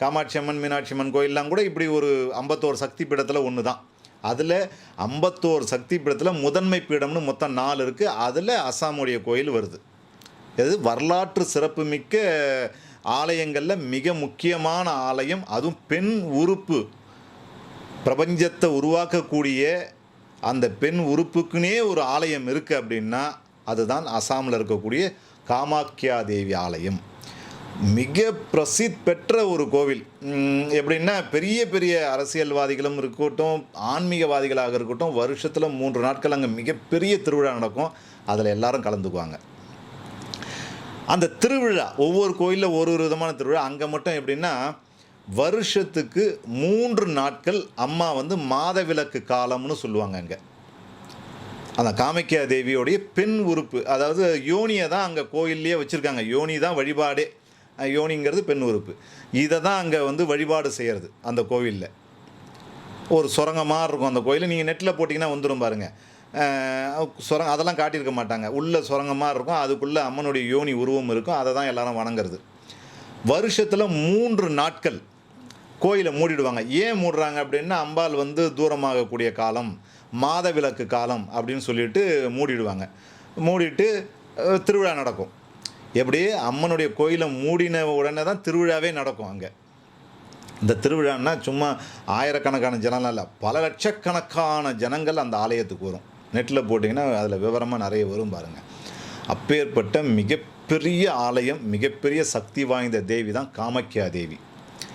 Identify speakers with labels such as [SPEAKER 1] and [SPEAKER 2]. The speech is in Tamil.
[SPEAKER 1] காமாட்சி அம்மன் மீனாட்சி அம்மன் கோயிலெலாம் கூட இப்படி ஒரு ஐம்பத்தோரு சக்தி பீடத்தில் ஒன்று தான் அதில் ஐம்பத்தோரு சக்தி பீடத்தில் முதன்மை பீடம்னு மொத்தம் நாலு இருக்குது அதில் அசாமுடைய கோயில் வருது. இது வரலாற்று சிறப்புமிக்க ஆலயங்களில் மிக முக்கியமான ஆலயம். அதுவும் பெண் உறுப்பு. பிரபஞ்சத்தை உருவாக்கக்கூடிய அந்த பெண் உறுப்புக்குனே ஒரு ஆலயம் இருக்குது அப்படின்னா அதுதான் அசாமில் இருக்கக்கூடிய காமாக்கியா தேவி ஆலயம். மிக பிரசித் பெற்ற ஒரு கோவில். எப்படின்னா பெரிய பெரிய அரசியல்வாதிகளும் இருக்கட்டும் ஆன்மீகவாதிகளாக இருக்கட்டும் வருஷத்தில் மூன்று நாட்கள் அங்கே மிகப்பெரிய திருவிழா நடக்கும். அதில் எல்லாரும் கலந்துக்குவாங்க. அந்த திருவிழா ஒவ்வொரு கோயிலில் ஒரு ஒரு விதமான திருவிழா. அங்கே மட்டும் எப்படின்னா வருஷத்துக்கு மூன்று நாட்கள் அம்மா வந்து மாதவிலக்கு காலம்னு சொல்லுவாங்க அங்கே. அந்த காமிக்கியா தேவியோடைய பெண் உறுப்பு. அதாவது யோனியை தான் அங்கே கோயில்லையே வச்சுருக்காங்க. யோனி தான் வழிபாடே. யோனிங்கிறது பெண் உறுப்பு. இதை தான் அங்கே வந்து வழிபாடு செய்கிறது அந்த கோவிலில். ஒரு சுரங்கமாக இருக்கும் அந்த கோயில் நீங்கள் நெட்டில் போட்டிங்கன்னா வந்துடும் பாருங்கள் சுரங் அதெல்லாம் காட்டியிருக்க மாட்டாங்க. உள்ளே சுரங்கமாக இருக்கும். அதுக்குள்ளே அம்மனுடைய யோனி உருவம் இருக்கும். அதை தான் எல்லாரும் வணங்குறது. வருஷத்தில் மூன்று நாட்கள் கோயிலை மூடிடுவாங்க. ஏன் மூடுறாங்க அப்படின்னா அம்பாள் வந்து தூரமாகக்கூடிய காலம் மாதவிலக்கு காலம் அப்படின்னு சொல்லிட்டு மூடிடுவாங்க. மூடிட்டு திருவிழா நடக்கும். எப்படி? அம்மனுடைய கோயிலை மூடின உடனே தான் திருவிழாவே நடக்கும் அங்கே. இந்த திருவிழான்னா சும்மா ஆயிரக்கணக்கான ஜனங்கள் இல்லை பல லட்சக்கணக்கான ஜனங்கள் அந்த ஆலயத்துக்கு வரும். நெட்டில் போட்டிங்கன்னா அதில் விவரமாக நிறைய வரும் பாருங்கள் அப்பேற்பட்ட மிகப்பெரிய ஆலயம் மிகப்பெரிய சக்தி வாய்ந்த தேவி தான் காமக்கியா தேவி.